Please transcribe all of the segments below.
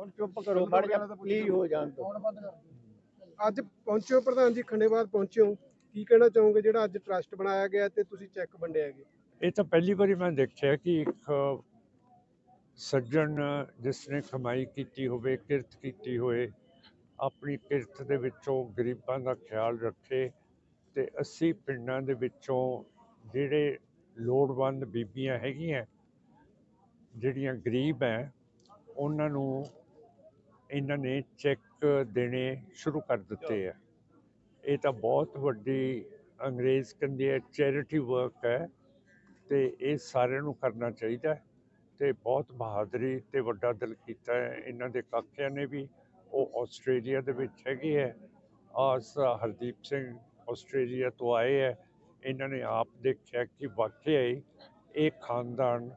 ਹੁਣ ਚੁੱਪ ਕਰੋ ਮਾੜਾ ਜਿਹਾ ਪਲੀਜ਼ ਹੋ ਜਾਣ ਅੱਜ ਪਹੁੰਚੇ ਹੋ ਪ੍ਰਧਾਨ ਜੀ ਖੰਡੇਬਾਦ ਪਹੁੰਚੇ। ਹੋ ਕੀ ਕਹਿਣਾ ਚਾਹੋਗੇ ਜਿਹੜਾ ਅੱਜ ਟਰਸਟ ਬਣਾਇਆ ਗਿਆ ਤੇ ਤੁਸੀਂ ਚੈੱਕ ਵੰਡਿਆ ਹੈਗੇ ਇਹ ਤਾਂ ਪਹਿਲੀ ਵਾਰੀ ਮੈਂ ਦੇਖਿਆ ਕਿ ਇੱਕ ਸੱਜਣ ਜਿਸ ਨੇ ਕਮਾਈ ਕੀਤੀ ਹੋਵੇ ਕਿਰਤ ਕੀਤੀ ਹੋਏ ਆਪਣੀ ਕਿਰਤ ਦੇ ਵਿੱਚੋਂ ਗਰੀਬਾਂ ਦਾ ਖਿਆਲ ਰੱਖੇ ਤੇ 80 ਪਿੰਡਾਂ ਦੇ ਵਿੱਚੋਂ ਜਿਹੜੇ ਲੋੜਵੰਦ ਬੀਬੀਆਂ ਹੈਗੀਆਂ ਜਿਹੜੀਆਂ ਗਰੀਬ ਹੈ ਉਹਨਾਂ ਨੂੰ ਇਹਨਾਂ ਨੇ ਚੈੱਕ ਦੇਣੇ ਸ਼ੁਰੂ ਕਰ ਦਿੱਤੇ ਆ। ਇਹ ਤਾਂ ਬਹੁਤ ਵੱਡੀ ਅੰਗਰੇਜ਼ ਕਹਿੰਦੇ ਆ ਚੈਰਿਟੀ ਵਰਕ ਹੈ ਤੇ ਇਹ ਸਾਰਿਆਂ ਨੂੰ ਕਰਨਾ ਚਾਹੀਦਾ ਹੈ ਤੇ ਬਹੁਤ ਬਹਾਦਰੀ ਤੇ ਵੱਡਾ ਦਿਲ ਕੀਤਾ ਹੈ। ਇਹਨਾਂ ਦੇ ਕਾਕਿਆਂ ਨੇ ਵੀ, ਉਹ ਆਸਟ੍ਰੇਲੀਆ ਦੇ ਵਿੱਚ ਹੈਗੇ ਹੈ ਆਸ ਹਰਦੀਪ ਸਿੰਘ ਆਸਟ੍ਰੇਲੀਆ ਤੋਂ ਆਏ ਹੈ ਇਹਨਾਂ ਨੇ ਆਪ ਦੇਖਿਆ ਕਿ ਵਾਕਿਆ ਹੀ ਇਹ ਖਾਨਦਾਨ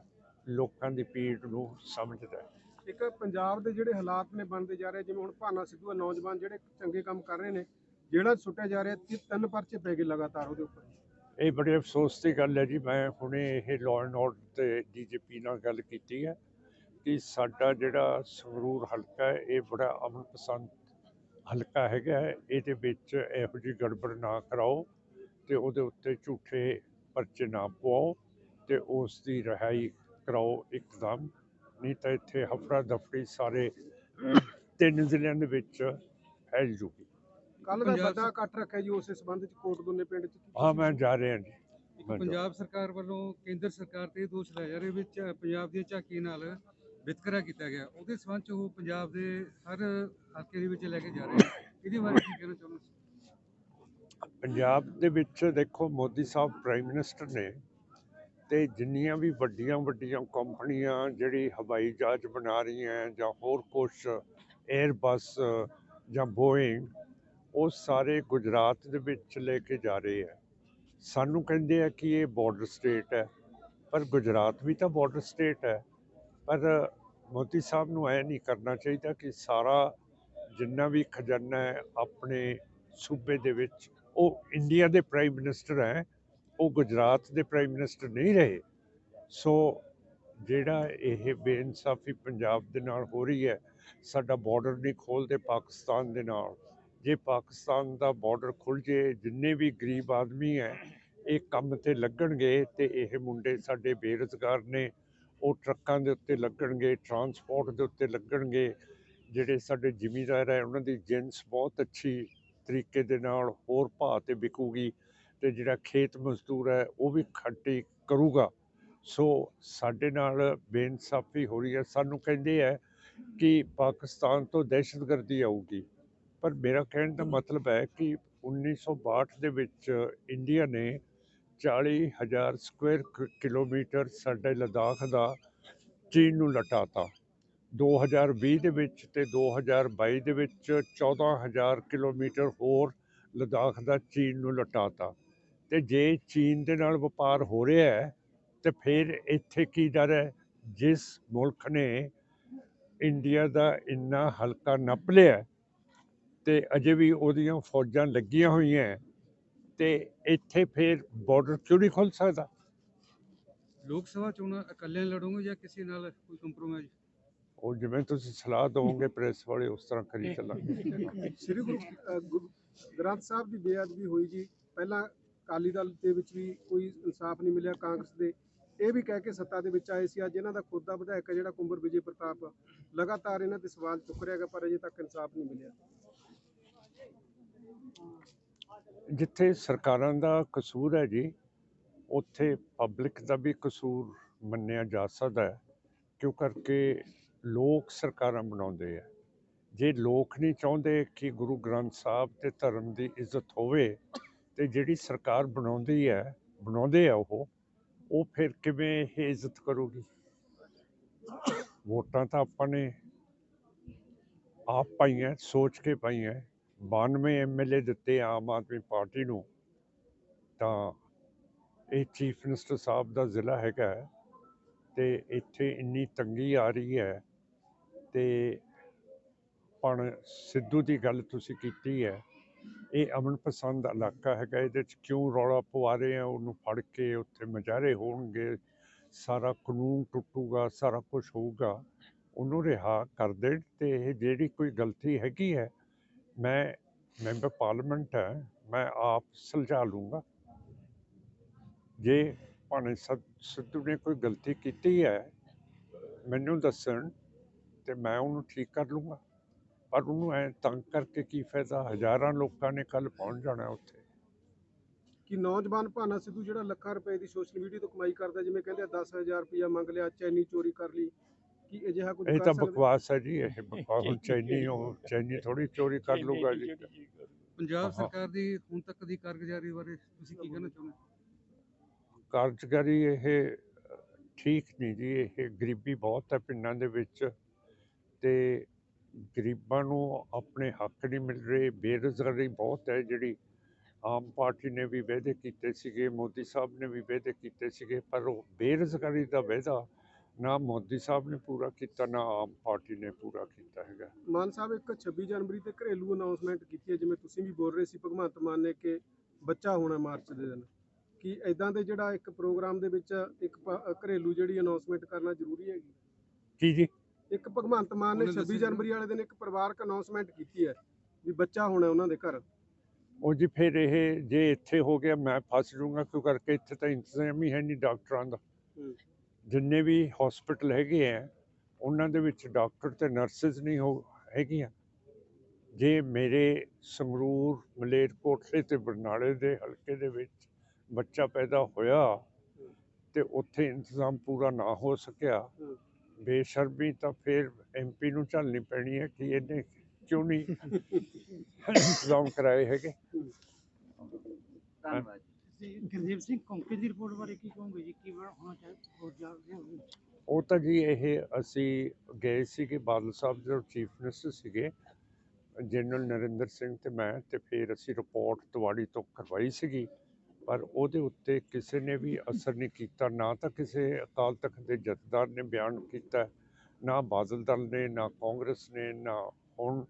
ਲੋਕਾਂ ਦੀ ਪੀੜ ਨੂੰ ਸਮਝਦਾ ਹੈ। ਇੱਕ ਪੰਜਾਬ ਦੇ ਜਿਹੜੇ ਹਾਲਾਤ ਨੇ ਬਣਦੇ ਜਾ ਰਹੇ, ਜਿਵੇਂ ਹੁਣ ਭਾਨਾ ਸਿੱਧੂ ਆ, ਨੌਜਵਾਨ ਜਿਹੜੇ ਚੰਗੇ ਕੰਮ ਕਰ ਰਹੇ ਨੇ, ਜਿਹੜਾ ਸੁੱਟਿਆ ਜਾ ਰਿਹਾ, ਤੀ- ਤਿੰਨ ਪਰਚੇ ਪੈ ਗਏ ਲਗਾਤਾਰ ਉਹਦੇ ਉੱਪਰ। ਇਹ ਬੜੇ ਅਫਸੋਸ ਦੀ ਗੱਲ ਹੈ ਜੀ, ਮੈਂ ਹੁਣੇ ਇਹ ਲਾਅ ਐਂਡ ਆਰਡਰ ਤੇ ਡੀਜੀਪੀ ਨਾਲ ਗੱਲ ਕੀਤੀ ਹੈ ਕਿ ਸਾਡਾ ਜਿਹੜਾ ਸੰਗਰੂਰ ਹਲਕਾ ਹੈ, ਇਹ ਬੜਾ ਅਮਨ ਪਸੰਦ ਹਲਕਾ ਹੈਗਾ ਇਹਦੇ ਵਿੱਚ ਇਹੋ ਜਿਹੀ ਗੜਬੜ ਨਾ ਕਰਾਓ ਤੇ ਉਹਦੇ ਉੱਤੇ ਝੂਠੇ ਪਰਚੇ ਨਾ ਪਵਾਓ ਤੇ ਉਸ ਦੀ ਰਿਹਾਈ ਕਰਾਓ ਇੱਕਦਮ। ਨਹੀਂ ਤਾਂ ਇੱਥੇ ਹਫੜਾ ਦਫੜੀ ਸਾਰੇ ਤਿੰਨ ਜ਼ਿਲ੍ਹਿਆਂ ਦੇ ਵਿੱਚ ਫੈਲ ਜੂਗੀ ਕੱਲ ਦਾ ਪੰਜਾਬ ਵੱਡਾ ਇਕੱਠ ਰੱਖਿਆ ਜੀ ਉਸੇ ਸੰਬੰਧ ਚ ਕੋਟ ਗੁੰਨੇ ਪਿੰਡ ਚ ਹਾਂ ਮੈਂ ਜਾ? ਰਿਹਾ ਜੀ। ਪੰਜਾਬ ਸਰਕਾਰ ਵੱਲੋਂ ਕੇਂਦਰ ਸਰਕਾਰ ਤੇ ਦੋਸ਼ ਲਾਇਆ ਜਾ ਰਿਹਾ ਵਿੱਚ ਪੰਜਾਬ ਦੀ ਝਾਕੀ ਨਾਲ ਵਿਤਕਰਾ ਕੀਤਾ ਗਿਆ। ਉਹਦੇ ਸੰਬੰਧ ਚ ਉਹ ਪੰਜਾਬ ਦੇ ਹਰ ਹਲਕੇ ਦੇ ਵਿੱਚ ਲੈ ਕੇ ਜਾ ਰਹੇ ਇਹਦੇ ਬਾਰੇ ਕੀ ਕਹਿਣਾ ਚਾਹੁੰਦੇ ਪੰਜਾਬ ਦੇ ਵਿੱਚ ਦੇਖੋ ਮੋਦੀ ਸਾਹਿਬ ਪ੍ਰਾਈਮ ਮਿਨਿਸਟਰ ਨੇ ਤੇ ਜਿੰਨੀਆਂ ਵੀ ਵੱਡੀਆਂ ਵੱਡੀਆਂ ਕੰਪਨੀਆਂ ਜਿਹੜੀ ਹਵਾਈ ਜਹਾਜ਼ ਬਣਾ ਰਹੀਆਂ ਜਾਂ ਹੋਰ ਕੁਛ 에ਅਰਬਸ ਜਾਂ ਬੋਇੰਗ ਉਹ ਸਾਰੇ ਗੁਜਰਾਤ ਦੇ ਵਿੱਚ ਲੈ ਕੇ ਜਾ ਰਹੇ ਆ ਸਾਨੂੰ ਕਹਿੰਦੇ ਆ ਕਿ ਇਹ ਬਾਰਡਰ ਸਟੇਟ ਹੈ, ਪਰ ਗੁਜਰਾਤ ਵੀ ਤਾਂ ਬਾਰਡਰ ਸਟੇਟ ਹੈ। ਪਰ ਮੋਦੀ ਸਾਹਿਬ ਨੂੰ ਐ ਨਹੀਂ ਕਰਨਾ ਚਾਹੀਦਾ ਕਿ ਸਾਰਾ ਜਿੰਨਾ ਵੀ ਖਜ਼ਾਨਾ ਹੈ ਆਪਣੇ ਸੂਬੇ ਦੇ ਵਿੱਚ, ਉਹ ਇੰਡੀਆ ਦੇ ਪ੍ਰਾਈਮ ਮਿਨਿਸਟਰ ਹੈ ਉਹ ਗੁਜਰਾਤ ਦੇ ਪ੍ਰਾਈਮ ਮਿਨਿਸਟਰ ਨਹੀਂ ਰਹੇ। ਸੋ ਜਿਹੜਾ ਇਹ ਬੇਇਨਸਾਫੀ ਪੰਜਾਬ ਦੇ ਨਾਲ ਹੋ ਰਹੀ ਹੈ, ਸਾਡਾ ਬਾਰਡਰ ਨਹੀਂ ਖੋਲਦੇ ਪਾਕਿਸਤਾਨ ਦੇ ਨਾਲ। ਜੇ ਪਾਕਿਸਤਾਨ ਦਾ ਬਾਰਡਰ ਖੁੱਲ ਜੇ, ਜਿੰਨੇ ਵੀ ਗਰੀਬ ਆਦਮੀ ਹੈ, ਇਹ ਕੰਮ ਤੇ ਲੱਗਣਗੇ ਤੇ ਇਹ ਮੁੰਡੇ ਸਾਡੇ ਬੇਰੁਜ਼ਗਾਰ ਨੇ, ਉਹ ਟਰੱਕਾਂ ਦੇ ਉੱਤੇ ਲੱਗਣਗੇ ਟਰਾਂਸਪੋਰਟ ਦੇ ਉੱਤੇ ਲੱਗਣਗੇ, ਜਿਹੜੇ ਸਾਡੇ ਜ਼ਿਮੀਂਦਾਰ ਹੈ, ਉਹਨਾਂ ਦੀ ਜਿੰਸ ਬਹੁਤ ਅੱਛੀ ਤਰੀਕੇ ਦੇ ਨਾਲ ਹੋਰ ਭਾਅ ਤੇ ਵਿਕੂਗੀ। ਤੇ ਜਿਹੜਾ ਖੇਤ ਮਜ਼ਦੂਰ ਹੈ, ਉਹ ਵੀ ਖੱਟੀ ਕਰੂਗਾ। ਸੋ ਸਾਡੇ ਨਾਲ ਬੇਇਨਸਾਫੀ ਹੋ ਰਹੀ ਹੈ। ਸਾਨੂੰ ਕਹਿੰਦੇ ਹੈ ਕਿ ਪਾਕਿਸਤਾਨ ਤੋਂ ਦਹਿਸ਼ਤਗਰਦੀ ਆਊਗੀ। ਪਰ ਮੇਰਾ ਕਹਿਣ ਦਾ ਮਤਲਬ ਹੈ ਕਿ 1962 ਦੇ ਵਿੱਚ ਇੰਡੀਆ ਨੇ 40000 ਸਕੁਅਰ ਕਿਲੋਮੀਟਰ ਸਾਡੇ ਲਦਾਖ ਦਾ ਚੀਨ ਨੂੰ ਲਟਾਤਾ। 2020 ਦੇ ਵਿੱਚ ਤੇ 2022 ਦੇ ਵਿੱਚ 14000 ਕਿਲੋਮੀਟਰ ਹੋਰ ਲਦਾਖ ਦਾ ਚੀਨ ਨੂੰ ਲਟਾਤਾ। ਤੇ ਜੇ ਚੀਨ ਦੇ ਨਾਲ ਵਪਾਰ ਹੋ ਰਿਹਾ ਹੈ ਤੇ ਫਿਰ ਇੱਥੇ ਕੀ ਡਰ ਹੈ? ਜਿਸ ਮੁਲਕ ਨੇ ਇੰਡੀਆ ਦਾ ਇੰਨਾ ਹਲਕਾ ਨੱਪ ਲਿਆ ਤੇ ਅਜੇ ਵੀ ਉਹਦੀਆਂ ਫੌਜਾਂ ਲੱਗੀਆਂ ਹੋਈਆਂ ਤੇ ਇੱਥੇ ਫਿਰ ਬਾਰਡਰ ਕਿਉਂ ਨਹੀਂ ਖੁੱਲ ਸਕਦਾ? ਲੋਕ ਸਭਾ ਚੋਣਾਂ ਇਕੱਲੇ ਲੜੋਗੇ ਜਾਂ ਕਿਸੇ ਨਾਲ ਕੋਈ ਕੰਪਰੋਮਾਈਜ਼ ਉਹ ਜਿਵੇਂ ਤੁਸੀਂ ਸਲਾਹ ਦਿਓਗੇ ਪ੍ਰੈਸ ਵਾਲੇ ਉਸ ਤਰ੍ਹਾਂ ਕਰੀ ਚੱਲਾਂਗੇ। ਸ੍ਰੀ ਗੁਰੂ ਗ੍ਰੰਥ ਸਾਹਿਬ ਦੀ ਬੇਅਦਬੀ ਹੋਈ ਜੀ। ਪਹਿਲਾਂ ਅਕਾਲੀ ਦਲ ਦੇ ਵਿੱਚ ਵੀ ਕੋਈ ਇਨਸਾਫ ਨਹੀਂ ਮਿਲਿਆ, ਕਾਂਗਰਸ ਦੇ। ਇਹ ਵੀ ਕਹਿ ਕੇ ਸੱਤਾ ਦੇ ਵਿੱਚ ਆਏ ਸੀ, ਅੱਜ ਇਹਨਾਂ ਦਾ ਖੁਦ ਦਾ ਵਿਧਾਇਕ ਹੈ ਜਿਹੜਾ ਕੁੰਬਰ ਵਿਜੇ ਪ੍ਰਤਾਪ। ਲਗਾਤਾਰ ਇਹਨਾਂ ਤੇ ਸਵਾਲ ਚੁੱਕ ਰਿਹਾ ਹੈਗਾ, ਪਰ ਅਜੇ ਤੱਕ ਇਨਸਾਫ ਨਹੀਂ ਮਿਲਿਆ। ਜਿੱਥੇ ਸਰਕਾਰਾਂ ਦਾ ਕਸੂਰ ਹੈ ਜੀ, ਉੱਥੇ ਪਬਲਿਕ ਦਾ ਵੀ ਕਸੂਰ ਮੰਨਿਆ ਜਾ ਸਕਦਾ ਹੈ, ਕਿਉਂ ਕਰਕੇ ਲੋਕ ਸਰਕਾਰਾਂ ਬਣਾਉਂਦੇ ਆ। ਜੇ ਲੋਕ ਨਹੀਂ ਚਾਹੁੰਦੇ ਕਿ ਗੁਰੂ ਗ੍ਰੰਥ ਸਾਹਿਬ ਤੇ ਧਰਮ ਦੀ ਇੱਜ਼ਤ ਹੋਵੇ ਤੇ ਜਿਹੜੀ ਸਰਕਾਰ ਬਣਾਉਂਦੀ ਹੈ, ਬਣਾਉਂਦੇ ਆ ਉਹ ਉਹ ਫਿਰ ਕਿਵੇਂ ਇਹ ਇੱਜ਼ਤ ਕਰੂਗੀ? ਵੋਟਾਂ ਤਾਂ ਆਪਾਂ ਨੇ ਆਪ ਪਾਈਆਂ, ਸੋਚ ਕੇ ਪਾਈਆਂ। 92 ਐਮਐਲਏ ਦਿੱਤੇ ਆਮ ਆਦਮੀ ਪਾਰਟੀ ਨੂੰ, ਤਾਂ ਇਹ ਚੀਫ ਮਿਨਿਸਟਰ ਸਾਹਿਬ ਦਾ ਜ਼ਿਲ੍ਹਾ ਹੈਗਾ ਹੈ ਤੇ ਇੱਥੇ ਇੰਨੀ ਤੰਗੀ ਆ ਰਹੀ ਹੈ ਤੇ ਪਣ ਸਿੱਧੂ ਦੀ ਗੱਲ ਤੁਸੀਂ ਕੀਤੀ ਹੈ ਇਹ ਅਮਨ ਪਸੰਦ ਇਲਾਕਾ ਹੈਗਾ, ਇਹਦੇ ਚ ਕਿਉਂ ਰੌਲਾ ਪਵਾ ਰਹੇ ਆ? ਉਹਨੂੰ ਫੜ ਕੇ ਉੱਥੇ ਮਜਾਰੇ ਹੋਣਗੇ, ਸਾਰਾ ਕਾਨੂੰਨ ਟੁੱਟੂਗਾ, ਸਾਰਾ ਕੁਝ ਹੋਊਗਾ। ਉਹਨੂੰ ਰਿਹਾ ਕਰ ਦੇਣ ਤੇ ਇਹ ਜਿਹੜੀ ਕੋਈ ਗਲਤੀ ਹੈਗੀ ਹੈ, ਮੈਂ ਮੈਂਬਰ ਪਾਰਲੀਮੈਂਟ ਹੈ, ਮੈਂ ਆਪ ਸੁਲਝਾ ਲੂੰਗਾ। ਜੇ ਭਾਵੇਂ ਸਤ- ਸਿੱਧੂ ਨੇ ਕੋਈ ਗਲਤੀ ਕੀਤੀ ਹੈ, ਮੈਨੂੰ ਦੱਸਣ ਤੇ ਮੈਂ ਉਹਨੂੰ ਠੀਕ ਕਰ ਲੂੰਗਾ। ਪਰ ਉਹਨੂੰ ਐ ਤੰਗ ਕਰਕੇ ਕੀ ਫਾਇਦਾ ਹਜ਼ਾਰਾਂ ਲੋਕਾਂ ਨੇ ਕੱਲ ਪਹੁੰਚ ਜਾਣਾ ਉੱਥੇ ਕਿ ਨੌਜਵਾਨ ਭਾਨਾ ਸਿੱਧੂ ਜਿਹੜਾ ਲੱਖਾਂ ਰੁਪਏ ਦੀ ਸੋਸ਼ਲ ਮੀਡੀਆ ਤੋਂ ਕਮਾਈ ਕਰਦਾ ਜਿਵੇਂ ਕਹਿੰਦੇ ਆ 10000 ਰੁਪਇਆ ਮੰਗ ਲਿਆ ਚੈਨੀ ਚੋਰੀ ਕਰ ਲਈ ਕੀ ਅਜਿਹਾ ਕੁਝ ਇਹ ਤਾਂ? ਬਕਵਾਸ ਹੈ ਜੀ ਇਹ ਬਕਵਾਸ ਹੁਣ ਚੈਨੀ ਉਹ ਚੈਨੀ ਥੋੜੀ ਚੋਰੀ ਕਰ ਲੂਗਾ ਜੀ ਪੰਜਾਬ। ਸਰਕਾਰ ਦੀ ਹੁਣ ਤੱਕ ਦੀ ਕਾਰਗੁਜ਼ਾਰੀ ਬਾਰੇ ਤੁਸੀਂ ਕੀ ਕਹਿਣਾ ਚਾਹੁੰਦੇ? ਕਾਰਜਕਾਰੀ ਇਹ ਠੀਕ ਨਹੀਂ ਜੀ ਇਹ ਗਰੀਬੀ ਬਹੁਤ ਹੈ ਪਿੰਡਾਂ ਦੇ ਵਿੱਚ ਤੇ ਗਰੀਬਾਂ ਨੂੰ ਆਪਣੇ ਹੱਕ ਨਹੀਂ ਮਿਲ ਰਹੇ ਬੇਰੁਜ਼ਗਾਰੀ ਬਹੁਤ ਹੈ ਜਿਹੜੀ। ਆਮ ਪਾਰਟੀ ਨੇ ਵੀ ਵਾਅਦੇ ਕੀਤੇ ਸੀਗੇ ਮੋਦੀ ਸਾਹਿਬ ਨੇ ਵੀ ਵਾਅਦੇ ਕੀਤੇ ਸੀਗੇ ਪਰ ਉਹ ਬੇਰੁਜ਼ਗਾਰੀ ਦਾ ਵਾਅਦਾ ਨਾ ਮੋਦੀ ਸਾਹਿਬ ਨੇ ਪੂਰਾ ਕੀਤਾ ਨਾ ਆਮ ਪਾਰਟੀ ਨੇ ਪੂਰਾ ਕੀਤਾ ਹੈਗਾ। ਮਾਨ ਸਾਹਿਬ ਇੱਕ 26 ਜਨਵਰੀ ਤੇ ਘਰੇਲੂ ਅਨਾਉਂਸਮੈਂਟ ਕੀਤੀ ਹੈ ਜਿਵੇਂ ਤੁਸੀਂ ਵੀ ਬੋਲ ਰਹੇ ਸੀ ਭਗਵੰਤ ਮਾਨ ਨੇ ਕਿ ਬੱਚਾ ਹੋਣਾ ਮਾਰਚ ਦੇ ਦਿਨ। ਕੀ ਐਦਾਂ ਦੇ ਜਿਹੜਾ ਇੱਕ ਪ੍ਰੋਗਰਾਮ ਦੇ ਵਿੱਚ ਇੱਕ ਘਰੇਲੂ ਜਿਹੜੀ ਅਨਾਉਂਸਮੈਂਟ ਕਰਨਾ ਜ਼ਰੂਰੀ ਹੈਗੀ? ਕੀ ਜੀ? ਇੱਕ ਭਗਵੰਤ ਮਾਨ ਨੇ ਉਹਨੇ 26 ਦੱਸਿਆ ਜਨਵਰੀ ਵਾਲੇ ਦਿਨ ਇੱਕ ਪਰਿਵਾਰਕ ਅਨਾਉਂਸਮੈਂਟ ਕੀਤੀ ਹੈ ਵੀ ਬੱਚਾ ਹੋਣਾ ਉਹਨਾਂ ਦੇ ਘਰ। ਉਹ ਜੀ ਫਿਰ ਇਹ ਜੇ ਇੱਥੇ ਹੋ ਗਿਆ ਮੈਂ ਫਸ ਜਾਊਂਗਾ ਕਿਉਂ ਕਰਕੇ ਇੱਥੇ ਤਾਂ ਇੰਤਜ਼ਾਮ ਹੀ ਹੈ ਨਹੀਂ ਡਾਕਟਰਾਂ ਦਾ। ਜਿੰਨੇ ਵੀ ਹਸਪੀਟਲ ਹੈਗੇ ਆ ਉਹਨਾਂ ਦੇ ਵਿੱਚ ਡਾਕਟਰ ਤੇ ਨਰਸਿਸ ਨਹੀਂ ਹੋ ਹੈਗੀਆਂ। ਜੇ ਮੇਰੇ ਸੰਗਰੂਰ ਮਲੇਰਕੋਟਲੇ ਤੇ ਬਰਨਾਲੇ ਦੇ ਹਲਕੇ ਦੇ ਵਿੱਚ ਬੱਚਾ ਪੈਦਾ ਹੋਇਆ ਤੇ ਉੱਥੇ ਇੰਤਜ਼ਾਮ ਪੂਰਾ ਨਾ ਹੋ ਸਕਿਆ। ਬੇਸ਼ਰਮੀ ਤਾਂ ਫਿਰ ਐਮਪੀ ਨੂੰ ਝੱਲਣੀ ਪੈਣੀ ਹੈ ਕਿ ਇਹਨੇ ਕਿਉਂ ਨਹੀਂ ਇੰਤਜ਼ਾਮ ਕਰਾਏ ਹੈਗੇ। ਧੰਨਵਾਦ ਜੀ। ਗੁਰਦੀਪ ਸਿੰਘ ਕੌਂਕੇ ਦੀ ਰਿਪੋਰਟ ਬਾਰੇ ਕੀ ਕਹੋਗੇ ਜੀ? ਕੀ ਹੋਣਾ ਚਾਹੀਦਾ ਹੋਰ ਜਾਣਦੇ ਹੋ ਉਹ ਤਾਂ ਜੀ ਇਹ ਅਸੀਂ ਗਏ ਸੀਗੇ ਬਾਦਲ ਸਾਹਿਬ ਜਦੋਂ ਚੀਫ ਮਿਨਿਸਟਰ ਸੀਗੇ ਜਨਰਲ ਨਰਿੰਦਰ ਸਿੰਘ ਤੇ ਮੈਂ ਤੇ ਫਿਰ ਅਸੀਂ ਰਿਪੋਰਟ ਤਵਾੜੀ ਤੋਂ ਕਰਵਾਈ ਸੀਗੀ। ਪਰ ਉਹਦੇ ਉੱਤੇ ਕਿਸੇ ਨੇ ਵੀ ਅਸਰ ਨਹੀਂ ਕੀਤਾ, ਨਾ ਤਾਂ ਕਿਸੇ ਅਕਾਲ ਤਖਤ ਦੇ ਜਥੇਦਾਰ ਨੇ ਬਿਆਨ ਕੀਤਾ, ਨਾ ਬਾਦਲ ਦਲ ਨੇ, ਨਾ ਕਾਂਗਰਸ ਨੇ, ਨਾ ਹੁਣ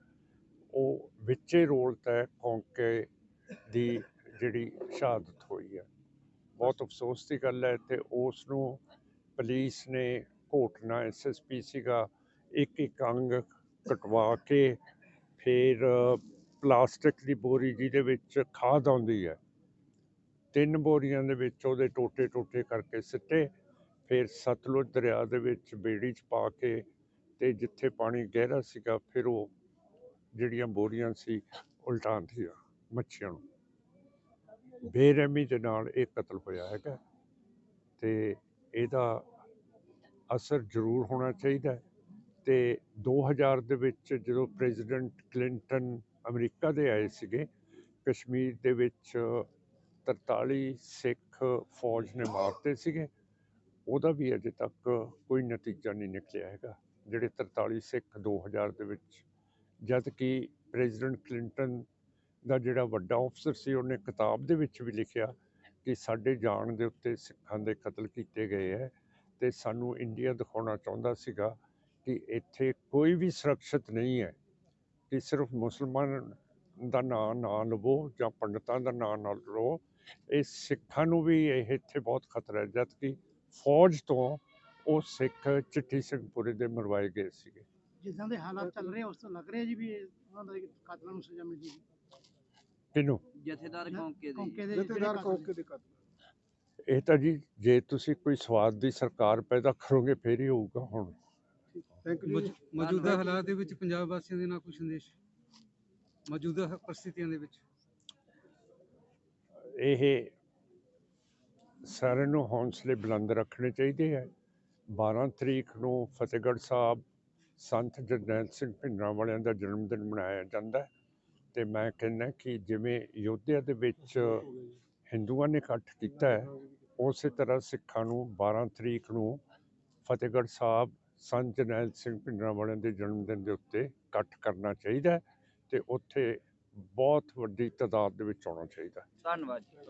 ਉਹ ਵਿੱਚੇ ਰੋਲ ਤੈ ਕੌਂਕੇ ਦੀ ਜਿਹੜੀ ਸ਼ਹਾਦਤ ਹੋਈ ਹੈ। ਬਹੁਤ ਅਫਸੋਸ ਦੀ ਗੱਲ ਹੈ ਤੇ ਉਸ ਨੂੰ ਪੁਲਿਸ ਨੇ ਘੋਟਣਾ ਐਸਐਸਪੀ ਸੀਗਾ, ਇੱਕ ਇੱਕ ਅੰਗ ਕਟਵਾ ਕੇ ਫਿਰ ਪਲਾਸਟਿਕ ਦੀ ਬੋਰੀ ਜਿਹਦੇ ਵਿੱਚ ਖਾਦ ਆਉਂਦੀ ਹੈ ਤਿੰਨ ਬੋਰੀਆਂ ਦੇ ਵਿੱਚ ਉਹਦੇ ਟੋਟੇ ਟੋਟੇ ਕਰਕੇ ਸਿੱਟੇ, ਫਿਰ ਸਤਲੁਜ ਦਰਿਆ ਦੇ ਵਿੱਚ ਬੇੜੀ 'ਚ ਪਾ ਕੇ ਤੇ ਜਿੱਥੇ ਪਾਣੀ ਗਹਿਰਾ ਸੀਗਾ, ਫਿਰ ਉਹ ਜਿਹੜੀਆਂ ਬੋਰੀਆਂ ਸੀ ਉਲਟਾਂ ਦਿੱਤੀਆਂ ਮੱਛੀਆਂ ਨੂੰ। ਬੇਰਹਿਮੀ ਦੇ ਨਾਲ ਇਹ ਕਤਲ ਹੋਇਆ ਹੈਗਾ ਤੇ ਇਹਦਾ ਅਸਰ ਜ਼ਰੂਰ ਹੋਣਾ ਚਾਹੀਦਾ ਹੈ ਤੇ 2000 ਦੇ ਵਿੱਚ ਜਦੋਂ ਪ੍ਰੈਜ਼ੀਡੈਂਟ ਕਲਿੰਟਨ ਅਮਰੀਕਾ ਦੇ ਆਏ ਸੀਗੇ, ਕਸ਼ਮੀਰ ਦੇ ਵਿੱਚ 43 ਸਿੱਖ ਫੌਜ ਨੇ ਮਾਰਤੇ ਸੀਗੇ। ਉਹਦਾ ਵੀ ਅਜੇ ਤੱਕ ਕੋਈ ਨਤੀਜਾ ਨਹੀਂ ਨਿਕਲਿਆ ਹੈਗਾ, ਜਿਹੜੇ 43 ਸਿੱਖ 2000 ਦੇ ਵਿੱਚ। ਜਦ ਕਿ ਪ੍ਰੈਜ਼ੀਡੈਂਟ ਕਲਿੰਟਨ ਦਾ ਜਿਹੜਾ ਵੱਡਾ ਅਫਸਰ ਸੀ, ਉਹਨੇ ਕਿਤਾਬ ਦੇ ਵਿੱਚ ਵੀ ਲਿਖਿਆ ਕਿ ਸਾਡੇ ਜਾਣ ਦੇ ਉੱਤੇ ਸਿੱਖਾਂ ਦੇ ਕਤਲ ਕੀਤੇ ਗਏ ਹੈ ਤੇ ਸਾਨੂੰ ਇੰਡੀਆ ਦਿਖਾਉਣਾ ਚਾਹੁੰਦਾ ਸੀਗਾ ਕਿ ਇੱਥੇ ਕੋਈ ਵੀ ਸੁਰੱਖਿਅਤ ਨਹੀਂ ਹੈ, ਕਿ ਸਿਰਫ ਮੁਸਲਮਾਨ ਦਾ ਨਾਂ ਨਾ ਲਵੋ ਜਾਂ ਪੰਡਤਾਂ ਦਾ ਨਾਂ ਨਾ ਲਵੋ। ਇਹ ਸਿੱਖਾਂ ਨੂੰ ਵੀ ਇਹ ਇੱਥੇ ਬਹੁਤ ਖਤਰਾ ਹੈ ਜਦ ਕਿ ਫੌਜ ਤੋਂ ਉਹ ਸਿੱਖ ਚਿੱਠੀ ਸਿੰਘਪੁਰੇ ਦੇ ਮਰਵਾਏ ਗਏ ਸੀਗੇ। ਜਿੱਦਾਂ ਦੇ ਹਾਲਾਤ ਚੱਲ ਰਹੇ ਆ, ਉਸ ਤੋਂ ਲੱਗ ਰਿਹਾ ਜੀ ਵੀ ਇਹ ਉਹਨਾਂ ਦੇ ਕਾਤਲਾਂ ਨੂੰ ਸਜ਼ਾ ਮਿਲ ਜੇਗੀ ਕਿਹਨੂੰ? ਜਥੇਦਾਰ ਕੌਂਕੇ ਦੀ। ਕੌਂਕੇ ਦੇ ਜਿਹੜੇ ਜਥੇਦਾਰ ਕਾਤਲ ਕੌਂਕੇ ਦੇ ਕਤਲ। ਇਹ ਤਾਂ ਜੀ ਜੇ ਤੁਸੀਂ ਕੋਈ ਸਵਾਦ ਦੀ ਸਰਕਾਰ ਪੈਦਾ ਕਰੋਗੇ ਫੇਰ ਹੀ ਹੋਊਗਾ ਹੁਣ। ਥੈਂਕ ਯੂ ਮੌਜ- ਮੌਜੂਦਾ ਹਾਲਾਤ ਦੇ ਵਿੱਚ ਪੰਜਾਬ ਵਾਸੀਆਂ ਦੇ ਨਾਲ ਕੋਈ ਸੰਦੇਸ਼? ਮੌਜੂਦਾ ਹ- ਪਰਿਸਥਿਤੀਆਂ ਦੇ ਵਿੱਚ। ਇਹ ਸਾਰਿਆਂ ਨੂੰ ਹੌਂਸਲੇ ਬੁਲੰਦ ਰੱਖਣੇ ਚਾਹੀਦੇ ਹੈ 12 ਤਰੀਕ ਨੂੰ ਫਤਿਹਗੜ੍ਹ ਸਾਹਿਬ ਸੰਤ ਜਰਨੈਲ ਸਿੰਘ ਭਿੰਡਰਾਂ ਵਾਲਿਆਂ ਦਾ ਜਨਮ ਦਿਨ ਮਨਾਇਆ ਜਾਂਦਾ ਹੈ ਤੇ ਮੈਂ ਕਹਿੰਦਾ ਕਿ ਜਿਵੇਂ ਯੋਧਿਆ ਦੇ ਵਿੱਚ ਹਿੰਦੂਆਂ ਨੇ ਇਕੱਠ ਕੀਤਾ ਹੈ, ਉਸੇ ਤਰ੍ਹਾਂ ਸਿੱਖਾਂ ਨੂੰ 12 ਤਰੀਕ ਨੂੰ ਫਤਿਹਗੜ੍ਹ ਸਾਹਿਬ ਸੰਤ ਜਰਨੈਲ ਸਿੰਘ ਭਿੰਡਰਾਂ ਵਾਲਿਆਂ ਦੇ ਜਨਮ ਦਿਨ ਦੇ ਉੱਤੇ ਇਕੱਠ ਕਰਨਾ ਚਾਹੀਦਾ ਹੈ ਤੇ ਉੱਥੇ ਬਹੁਤ ਵੱਡੀ ਤਾਦਾਦ ਦੇ ਵਿੱਚ ਆਉਣਾ ਚਾਹੀਦਾ ਧੰਨਵਾਦ ਜੀ।